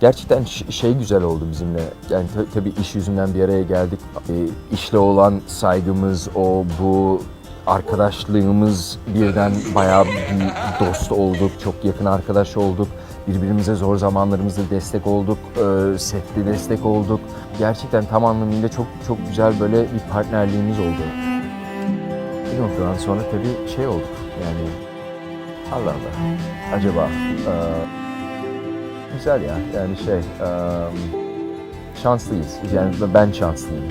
Gerçekten şey güzel oldu bizimle. Yani ta- tabii iş yüzünden bir araya geldik. E, işle olan saygımız, o bu arkadaşlığımız birden bayağı bir dost olduk. Çok yakın arkadaş olduk. Birbirimize zor zamanlarımızda destek olduk. E, sette destek olduk. Gerçekten tam anlamıyla çok çok güzel böyle bir partnerliğimiz oldu. Bir noktadan sonra tabii şey olduk. Yani Allah Allah. Acaba e, güzel ya. Yani şey e, şanslıyız. Yani ben şanslıyım.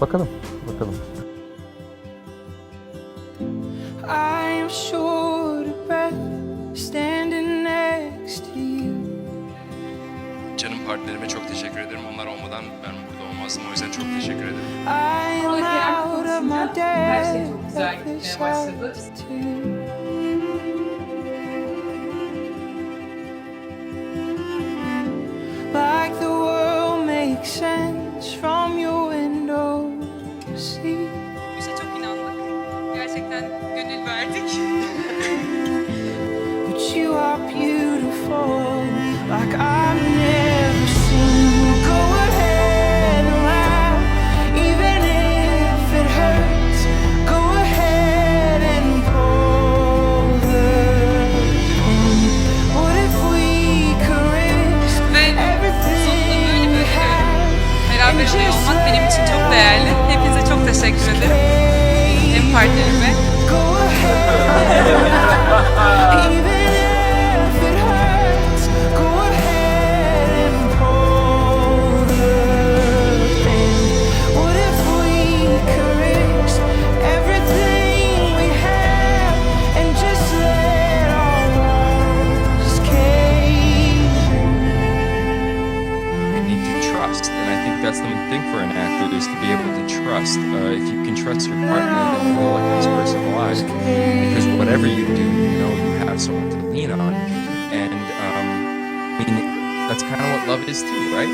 Bakalım. Bakalım. I'm short of breath, standing next to you. Canım partnerime çok teşekkür ederim. Onlar olmadan ben burada olmazdım. O yüzden çok teşekkür ederim. I'm out of my Her şey depth. çok güzel gitmeye başladı. Sense from your window seat. Bize çok inandık. Gerçekten gönül verdik. But you are beautiful, like I've oluyor olmak benim için çok değerli. Hepinize çok teşekkür ederim. Hem partnerime. The thing for an actor is to be able to trust. Uh, if you can trust your partner, then you know like this person alive. Because whatever you do, you know you have someone to lean on, and um, I mean that's kind of what love is too, right?